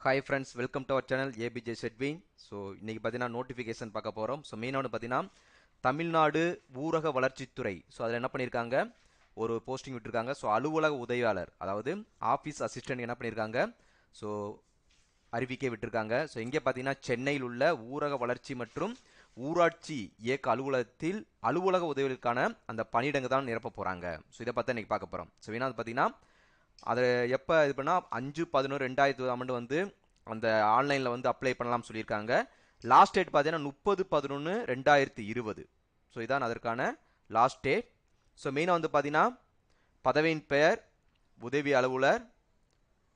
Hi friends welcome to our channel ABJ Shedwin so இன்றைக்கி பார்த்தீங்கன்னா notification பார்க்க போகிறோம் ஸோ மெயினாக பார்த்தீங்கன்னா தமிழ்நாடு ஊரக வளர்ச்சித்துறை ஸோ அதில் என்ன பண்ணியிருக்காங்க ஒரு போஸ்டிங் விட்டுருக்காங்க. ஸோ அலுவலக உதவியாளர் அதாவது ஆஃபீஸ் அசிஸ்டன்ட் என்ன பண்ணியிருக்காங்க ஸோ அறிவிக்கை விட்டுருக்காங்க. ஸோ இங்கே பார்த்தீங்கன்னா சென்னையில் உள்ள ஊரக வளர்ச்சி மற்றும் ஊராட்சி இயக்க அலுவலகத்தில் அலுவலக உதவிகளுக்கான அந்த பணியிடங்க தான் நிரப்ப போகிறாங்க ஸோ இதை பார்த்தா இன்றைக்கி பார்க்க போகிறோம் ஸோ ஏன்னா பார்த்தீங்கன்னா அதை எப்போ இது பண்ணால் அஞ்சு பதினொன்று ரெண்டாயிரத்தி இருபதாம் ஆண்டு வந்து அந்த ஆன்லைனில் வந்து அப்ளை பண்ணலாம் சொல்லியிருக்காங்க. லாஸ்ட் டேட் பார்த்தீங்கன்னா முப்பது பதினொன்று ரெண்டாயிரத்தி இருபது. ஸோ இதான் அதற்கான லாஸ்ட் டேட் ஸோ மெயினாக வந்து பார்த்தீங்கன்னா பதவியின் பெயர் உதவி அலுவலர்.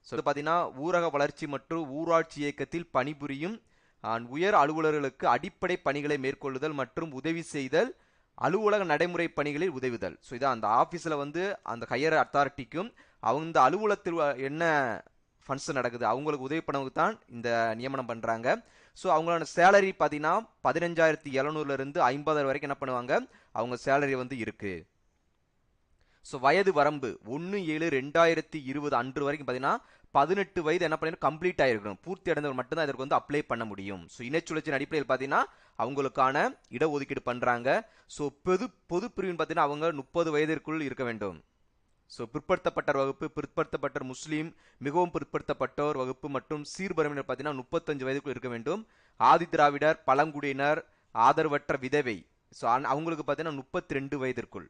ஸோ இது பார்த்தீங்கன்னா ஊரக வளர்ச்சி மற்றும் ஊராட்சி இயக்கத்தில் பணிபுரியும் உயர் அலுவலர்களுக்கு அடிப்படை பணிகளை மேற்கொள்ளுதல் மற்றும் உதவி செய்தல் அலுவலக நடைமுறை பணிகளில் உதவுதல். ஸோ இதான் அந்த ஆஃபீஸில் வந்து அந்த ஹையர் அத்தாரிட்டிக்கும் அவங்க அலுவலகத்தில் என்ன ஃபண்ட்ஸ் நடக்குது. அவங்களுக்கு உதவி பண்ணவங்க தான் இந்த நியமனம் பண்ணுறாங்க ஸோ அவங்களோட சேலரி பார்த்தீங்கன்னா பதினஞ்சாயிரத்தி எழுநூறுலேருந்து ஐம்பதாயிரம் வரைக்கும் என்ன பண்ணுவாங்க? அவங்க சேலரி வந்து இருக்குது ஸோ வயது வரம்பு ஒன்று ஏழு ரெண்டாயிரத்தி இருபது அன்று வரைக்கும் பார்த்தீங்கன்னா பதினெட்டு வயது என்ன பண்ணணும் கம்ப்ளீட் ஆகிருக்கணும் பூர்த்தி அடைந்தவர் மட்டும்தான் இதற்கு வந்து அப்ளை பண்ண முடியும். ஸோ இனச்சுழற்சியின் அடிப்படையில் பார்த்தீங்கன்னா அவங்களுக்கான இடஒதுக்கீடு பண்ணுறாங்க ஸோ பொது பொது பிரிவின் பார்த்தீங்கன்னா அவங்க முப்பது வயதிற்குள் இருக்க வேண்டும். ஸோ பிற்படுத்தப்பட்ட வகுப்பு பிற்படுத்தப்பட்ட முஸ்லீம் மிகவும் பிற்படுத்தப்பட்டோர் வகுப்பு மற்றும் சீர்பரவினர் பார்த்தீங்கன்னா முப்பத்தஞ்சு வயதுக்குள் இருக்க வேண்டும். ஆதி திராவிடர் பழங்குடியினர் ஆதரவற்ற விதவை. ஸோ அவங்களுக்கு பார்த்தீங்கன்னா முப்பத்தி ரெண்டு வயதிற்குள்.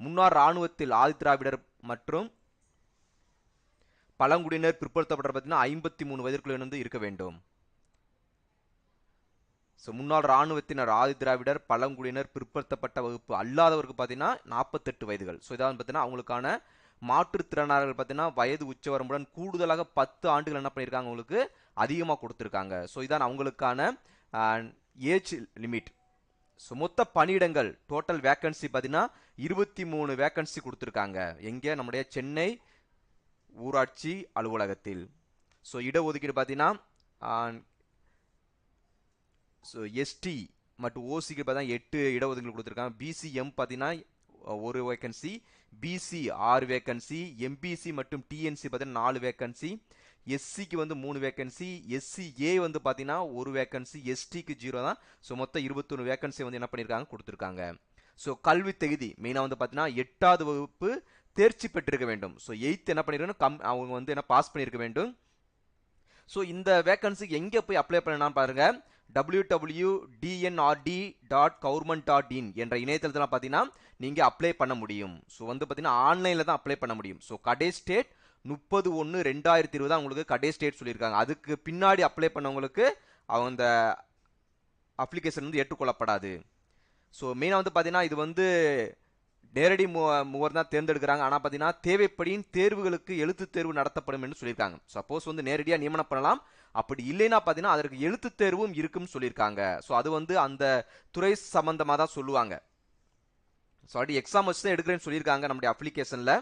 முன்னாள் இராணுவத்தில் ஆதி திராவிடர் மற்றும் பழங்குடியினர் பிற்படுத்தப்பட்டவர் பார்த்தீங்கன்னா ஐம்பத்தி மூணு வயதிற்குள் இருந்து இருக்க வேண்டும். ஸோ முன்னாள் இராணுவத்தினர் ஆதி திராவிடர் பழங்குடியினர் பிற்படுத்தப்பட்ட வகுப்பு அல்லாதவருக்கு பார்த்தீங்கன்னா நாற்பத்தெட்டு வயதுகள். ஸோ இதான் பார்த்தீங்கன்னா அவங்களுக்கான மாற்றுத்திறனாளர்கள் பார்த்தீங்கன்னா வயது உச்சவரம்புடன் கூடுதலாக பத்து ஆண்டுகள் என்ன பண்ணியிருக்காங்க அவங்களுக்கு அதிகமாக கொடுத்துருக்காங்க. ஸோ இதான் அவங்களுக்கான ஏஜ் லிமிட். ஸோ மொத்த பணியிடங்கள் டோட்டல் வேக்கன்சி பார்த்தீங்கன்னா இருபத்தி மூணு வேக்கன்சி கொடுத்துருக்காங்க. எங்கே? நம்முடைய சென்னை ஊராட்சி அலுவலகத்தில். ஸோ இடஒதுக்கீடு பார்த்தீங்கன்னா ஸோ எஸ்டி மற்றும் ஓசிக்கு பார்த்தா எட்டு இடஒதுக்கீடு கொடுத்துருக்காங்க. பிசிஎம் பார்த்தீங்கன்னா ஒரு வேக்கன்சி பிசி ஆறு வேக்கன்சி எம்பிசி மற்றும் டிஎன்சி பார்த்தீங்கன்னா நாலு வேக்கன்சி எஸ்சிக்கு வந்து மூணு வேக்கன்சி எஸ்சி ஏ வந்து பார்த்தீங்கன்னா ஒரு வேக்கன்சி எஸ்டிக்கு ஜீரோ தான். ஸோ மொத்தம் இருபத்தொன்று வேக்கன்சி வந்து என்ன பண்ணியிருக்காங்க கொடுத்துருக்காங்க. ஸோ கல்வி தகுதி மெயினாக வந்து பார்த்தீங்கன்னா எட்டாவது வகுப்பு தேர்ச்சி பெற்றிருக்க வேண்டும். ஸோ எயித் என்ன பண்ணியிருக்கணும் கம் அவங்க வந்து என்ன பாஸ் பண்ணியிருக்க வேண்டும். ஸோ இந்த வேக்கன்சிக்கு எங்கே போய் அப்ளை பண்ணலாம் பாருங்கள் W W TNRD dot government dot in என்ற இணையதளத்தில் பார்த்தீங்கன்னா நீங்கள் அப்ளை பண்ண முடியும். ஸோ வந்து பார்த்தீங்கன்னா ஆன்லைனில் தான் அப்ளை பண்ண முடியும். ஸோ கடை ஸ்டேட் முப்பது ஒன்று ரெண்டாயிரத்தி இருபது உங்களுக்கு கடை ஸ்டேட் சொல்லியிருக்காங்க. அதுக்கு பின்னாடி அப்ளை பண்ணவங்களுக்கு அவங்க அந்த அப்ளிகேஷன் வந்து ஏற்றுக்கொள்ளப்படாது. ஸோ மெயினாக வந்து பார்த்தீங்கன்னா இது வந்து நேரடி மூ மூவர் தான் தேர்ந்தெடுக்கிறாங்க. ஆனால் பார்த்தீங்கன்னா தேவைப்படியின் தேர்வுகளுக்கு எழுத்து தேர்வு நடத்தப்படும் என்று சொல்லியிருக்காங்க. சப்போஸ் வந்து நேரடியாக நியமனம் பண்ணலாம். அப்படி இல்லைன்னா பார்த்தீங்கன்னா அதற்கு எழுத்து தேர்வும் இருக்குன்னு சொல்லியிருக்காங்க. ஸோ அது வந்து அந்த துறை சம்பந்தமாக தான் சொல்லுவாங்க. ஸோ அப்படி எக்ஸாம் வச்சு தான் எடுக்கிறேன்னு சொல்லியிருக்காங்க நம்முடைய அப்ளிகேஷனில்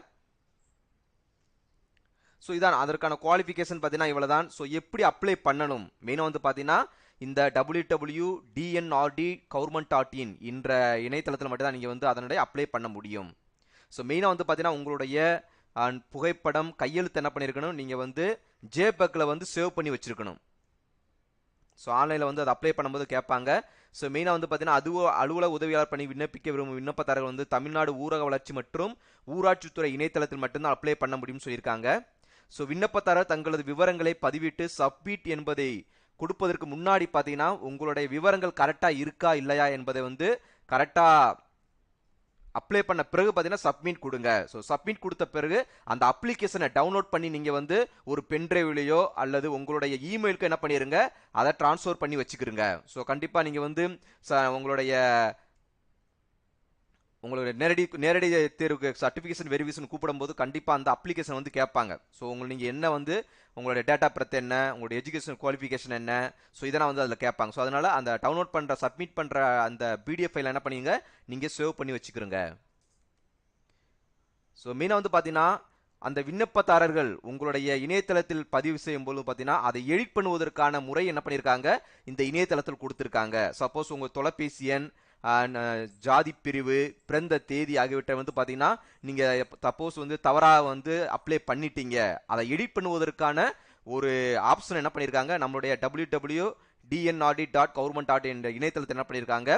ஸோ இதான் அதற்கான குவாலிஃபிகேஷன் பார்த்தீங்கன்னா இவ்வளோ தான் ஸோ எப்படி அப்ளை பண்ணணும்? மெயினாக வந்து பார்த்தீங்கன்னா இந்த W W TNRD government dot in என்ற இணையதளத்தில் மட்டும்தான் நீங்கள் வந்து அதனுடைய அப்ளை பண்ண முடியும். ஸோ மெயினாக வந்து பார்த்தீங்கன்னா உங்களுடைய புகைப்படம் கையெழுத்து என்ன பண்ணியிருக்கணும் நீங்கள் வந்து ஜேபக்கில் வந்து சேவ் பண்ணி வச்சுருக்கணும். ஸோ ஆன்லைனில் வந்து அதை அப்ளை பண்ணும்போது கேட்பாங்க. ஸோ மெயினாக வந்து பார்த்தீங்கன்னா அது அலுவலக உதவியாளர் பணி விண்ணப்பிக்க விரும்பும் விண்ணப்பதாரர்கள் வந்து தமிழ்நாடு ஊரக வளர்ச்சி மற்றும் ஊராட்சித்துறை இணையதளத்தில் மட்டும்தான் அப்ளை பண்ண முடியும்னு சொல்லியிருக்காங்க. ஸோ விண்ணப்பதாரர் தங்களது விவரங்களை பதிவிட்டு சப்மிட் என்பதை கொடுப்பதற்கு முன்னாடி பார்த்தீங்கன்னா உங்களுடைய விவரங்கள் கரெக்டாக இருக்கா இல்லையா என்பதை வந்து கரெக்டாக அப்ளை பண்ண பிறகு பார்த்தீங்கன்னா சப்மிட் கொடுங்க. ஸோ சப்மிட் கொடுத்த பிறகு அந்த அப்ளிகேஷனை டவுன்லோட் பண்ணி நீங்கள் வந்து ஒரு பென்ட்ரைவ்லேயோ அல்லது உங்களுடைய இமெயிலுக்கு என்ன பண்ணிடுங்க அதை ட்ரான்ஸ்ஃபர் பண்ணி வச்சுக்கிறங்க ஸோ கண்டிப்பாக நீங்கள் வந்து ச உங்களுடைய உங்களுடைய நேரடி நேரடி தேர்வுக்கு சர்டிஃபிகேஷன் வெரிஃபிகேஷன் கூப்பிடும்போது கண்டிப்பாக அந்த அப்ளிகேஷன் வந்து கேட்பாங்க. ஸோ உங்களுக்கு நீங்கள் என்ன வந்து உங்களுடைய டேட்டா பிரத் என்ன உங்களுடைய எஜுகேஷன் குவாலிஃபிகேஷன் என்ன ஸோ இதெல்லாம் வந்து அதில் கேட்பாங்க. ஸோ அதனால் அந்த டவுன்லோட் பண்ணுற சப்மிட் பண்ணுற அந்த பிடிஎஃப் ஃபைல் என்ன பண்ணிங்க நீங்கள் சேவ் பண்ணி வச்சுக்கிறோங்க ஸோ மெயினாக வந்து பார்த்தீங்கன்னா அந்த விண்ணப்பதாரர்கள் உங்களுடைய இணையதளத்தில் பதிவு செய்யும் போது பார்த்தீங்கன்னா அதை எடிட் பண்ணுவதற்கான முறை என்ன பண்ணியிருக்காங்க இந்த இணையதளத்தில் கொடுத்துருக்காங்க. சப்போஸ் உங்கள் தொலைபேசி எண் ஜாதி பிரிவு பிறந்த தேதி ஆகியவற்றை வந்து பார்த்தீங்கன்னா நீங்கள் சப்போஸ் வந்து தவறாக வந்து அப்ளை பண்ணிட்டீங்க. அதை எடிட் பண்ணுவதற்கான ஒரு ஆப்ஷன் என்ன பண்ணியிருக்காங்க நம்மளுடைய W W TNRD dot government dot என்ற இணையதளத்தில் என்ன பண்ணியிருக்காங்க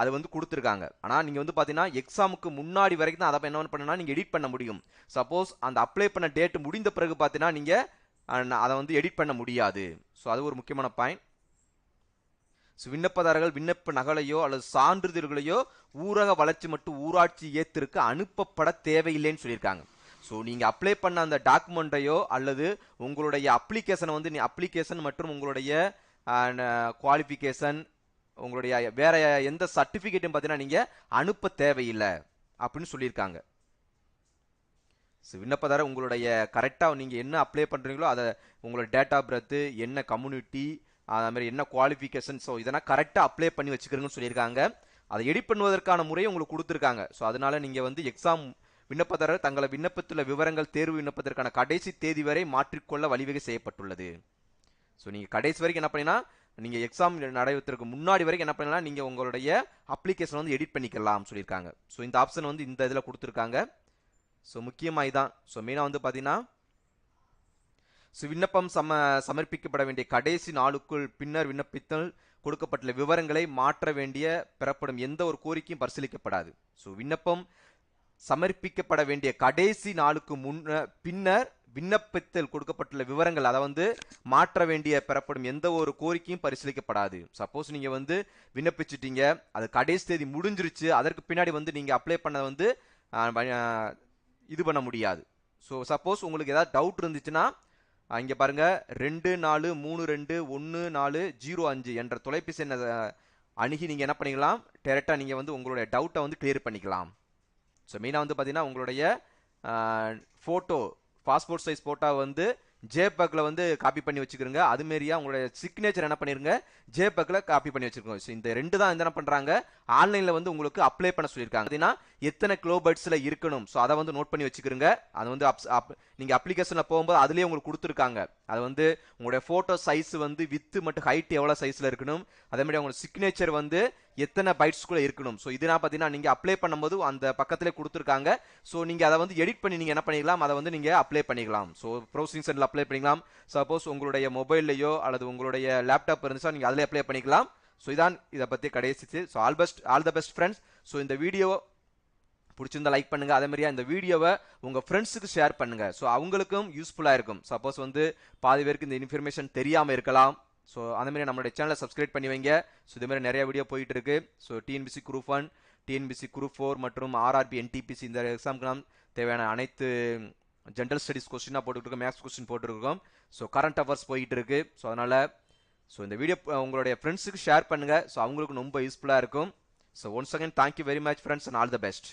அது வந்து கொடுத்துருக்காங்க. ஆனால் நீங்கள் வந்து பார்த்தீங்கன்னா எக்ஸாமுக்கு முன்னாடி வரைக்கும் தான் அதை என்ன பண்ணுன்னா நீங்கள் எடிட் பண்ண முடியும். சப்போஸ் அந்த அப்ளை பண்ண டேட் முடிந்த பிறகு பார்த்தீங்கன்னா நீங்கள் அதை வந்து எடிட் பண்ண முடியாது. ஸோ அது ஒரு முக்கியமான பாயிண்ட் விண்ணப்பதாரர்கள் விண்ணப்ப நகலையோ அல்லது சான்றிதழ்களையோ ஊரக வளர்ச்சி மற்றும் ஊராட்சி ஏத்திற்கு அனுப்பப்பட தேவையில்லைன்னு சொல்லியிருக்காங்க. ஸோ நீங்கள் அப்ளை பண்ண அந்த டாக்குமெண்ட்டையோ அல்லது உங்களுடைய அப்ளிகேஷனை வந்து நீ அப்ளிகேஷன் மற்றும் உங்களுடைய குவாலிஃபிகேஷன் உங்களுடைய வேற எந்த சர்டிஃபிகேட்டும் பார்த்தீங்கன்னா நீங்கள் அனுப்ப தேவையில்லை அப்படின்னு சொல்லியிருக்காங்க. ஸோ விண்ணப்பதாரர் உங்களுடைய கரெக்டாக நீங்கள் என்ன அப்ளை பண்ணுறீங்களோ அதை உங்களோட டேட் ஆஃப் பர்த்து என்ன கம்யூனிட்டி அது மாதிரி என்ன குவாலிஃபிகேஷன் ஸோ இதெல்லாம் கரெக்டாக அப்ளை பண்ணி வச்சுக்கிறீங்கன்னு சொல்லியிருக்காங்க. அதை எடிட் பண்ணுவதற்கான முறையை உங்களுக்கு கொடுத்துருக்காங்க. ஸோ அதனால் நீங்கள் வந்து எக்ஸாம் விண்ணப்பதாரர் தங்களை விண்ணப்பத்துள்ள விவரங்கள் தேர்வு விண்ணப்பத்திற்கான கடைசி தேதி வரை மாற்றிக்கொள்ள வழிவகை செய்யப்பட்டுள்ளது. ஸோ நீங்கள் கடைசி வரைக்கும் என்ன பண்ணினா நீங்கள் எக்ஸாம் நடைபெறதுக்கு முன்னாடி வரைக்கும் என்ன பண்ணலாம் நீங்கள் உங்களுடைய அப்ளிகேஷன் வந்து எடிட் பண்ணிக்கலாம் சொல்லியிருக்காங்க. ஸோ இந்த ஆப்ஷன் வந்து இந்த இதில் கொடுத்துருக்காங்க. ஸோ முக்கியமாக இதான். ஸோ மெயினாக வந்து பார்த்தீங்கன்னா விண்ணப்பம் சம சமர்ப்பிக்கப்பட வேண்டிய கடைசி நாளுக்குள் பின்னர் விண்ணப்பித்தல் கொடுக்கப்பட்டுள்ள விவரங்களை மாற்ற வேண்டிய பெறப்படும் எந்த ஒரு கோரிக்கையும் பரிசீலிக்கப்படாது. ஸோ விண்ணப்பம் சமர்ப்பிக்கப்பட வேண்டிய கடைசி நாளுக்கு முன்ன பின்னர் விண்ணப்பத்தில் கொடுக்கப்பட்டுள்ள விவரங்கள் அதை வந்து மாற்ற வேண்டிய பெறப்படும் எந்த ஒரு கோரிக்கையும் பரிசீலிக்கப்படாது. சப்போஸ் நீங்கள் வந்து விண்ணப்பிச்சிட்டீங்க அது கடைசி தேதி முடிஞ்சிருச்சு அதற்கு பின்னாடி வந்து நீங்கள் அப்ளை பண்ண வந்து இது பண்ண முடியாது. ஸோ சப்போஸ் உங்களுக்கு ஏதாவது டவுட் இருந்துச்சுன்னா இங்கே பாருங்கள் ரெண்டு நாலு மூணு ரெண்டு ஒன்று நாலு ஜீரோ அஞ்சு என்ற தொலைபேசி எண்ணை அணுகி நீங்கள் என்ன பண்ணிக்கலாம்? டேரெக்டாக நீங்கள் வந்து உங்களுடைய டவுட்டை வந்து கிளியர் பண்ணிக்கலாம். ஸோ மெயினாக வந்து பார்த்தீங்கன்னா உங்களுடைய ஃபோட்டோ பாஸ்போர்ட் சைஸ் ஃபோட்டோ வந்து ஜேபக்கில் வந்து காப்பி பண்ணி வச்சுக்கிறோங்க. அதுமாரியா உங்களுடைய சிக்னேச்சர் என்ன பண்ணிருங்க? ஜேபக்கில் காப்பி பண்ணி வச்சுருக்கோம் ஸோ இந்த ரெண்டு தான் என்ன பண்ணுறாங்க ஆன்லைனில் வந்து உங்களுக்கு அப்ளை பண்ண சொல்லியிருக்காங்க. அப்படின்னா எத்தனை கிலோபர்ட்ஸில் இருக்கணும்? ஸோ அதை வந்து நோட் பண்ணி வச்சுக்கிறோங்க. அது வந்து அப் அப் நீங்கள் அப்ளிகேஷனில் போகும்போது அதுலேயே உங்களுக்கு கொடுத்துருக்காங்க. அது வந்து உங்களுடைய ஃபோட்டோ சைஸ் வந்து வித்து மட்டும் ஹைட் எவ்வளோ சைஸில் இருக்கணும்? அதே மாதிரி உங்களோட சிக்னேச்சர் வந்து எத்தனை பைட்ஸ்குள்ளே இருக்கணும்? ஸோ இதுனா பார்த்தீங்கன்னா நீங்கள் அப்ளை பண்ணும்போது அந்த பக்கத்திலே கொடுத்துருக்காங்க. ஸோ நீங்கள் அதை வந்து எடிட் பண்ணி நீங்கள் என்ன பண்ணிக்கலாம்? அதை வந்து நீங்கள் அப்ளை பண்ணிக்கலாம். ஸோ ப்ரௌசிங் சென்டரில் அப்ளை பண்ணிக்கலாம். சப்போஸ் உங்களுடைய மொபைல்லையோ அல்லது உங்களுடைய லேப்டாப் இருந்துச்சா நீங்கள் அதில் அப்ளை பண்ணிக்கலாம். ஸோ இதான் இதை பற்றி கடைசிச்சு so all best all the best friends so இந்த வீடியோ பிடிச்சிருந்தா லைக் பண்ணுங்க. அதே மாதிரியா இந்த வீடியோவை உங்க ஃப்ரெண்ட்ஸுக்கு ஷேர் பண்ணுங்க. ஸோ அவங்களுக்கும் யூஸ்ஃபுல்லாக இருக்கும். சப்போஸ் வந்து பாதி பேருக்கு இந்த இன்ஃபர்மேஷன் தெரியாமல் இருக்கலாம். ஸோ அந்த மாதிரி நம்மளுடைய சேனலை சப்ஸ்கிரைப் பண்ணி வைங்க. ஸோ இதே மாதிரி நிறைய வீடியோ போயிட்டு இருக்கு so TNPSC group one TNPSC group four மற்றும் ஆர்ஆர்பி என்டிபிசி இந்த எக்ஸாமுக்கு நாம் தேவையான அனைத்து ஜென்ரல் ஸ்டடிஸ் கொஸ்டினாக போட்டுருக்கோம் மேக்ஸ் கொஸ்டின் போட்டுருக்கோம் ஸோ கரண்ட் அஃபேர்ஸ் போயிட்டு இருக்கு ஸோ அதனால் ஸோ இந்த வீடியோ உங்களுடைய ஃப்ரெண்ட்ஸுக்கு ஷேர் பண்ணுங்க. ஸோ அவங்களுக்கு ரொம்ப யூஸ்ஃபுல்லாக இருக்கும். So once again thank you very much friends and all the best